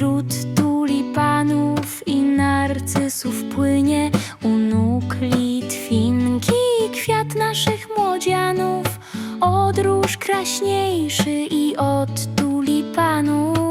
Wśród tulipanów i narcysów płynie u nóg Litwinki kwiat naszych młodzianów, odróż kraśniejszy i od tulipanów.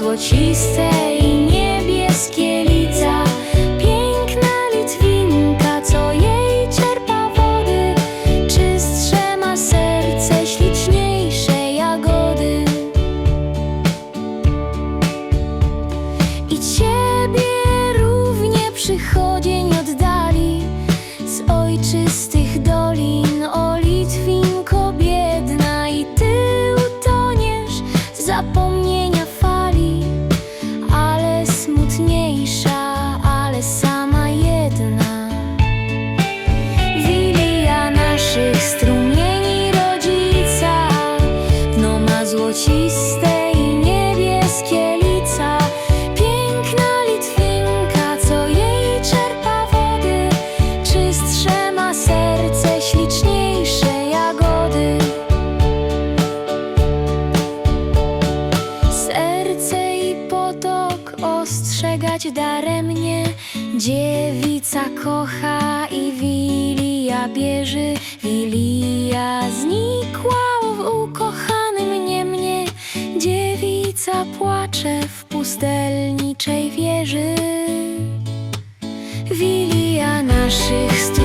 złociste i złociste i niebieskie lica. Piękna Litwinka, co jej czerpa wody. Czystsze ma serce, śliczniejsze jagody. Serce i potok ostrzegać daremnie. Dziewica kocha i Wilia bierze. Wilia znikła Księżnica płacze w pustelniczej wieży, wilija naszych stóp.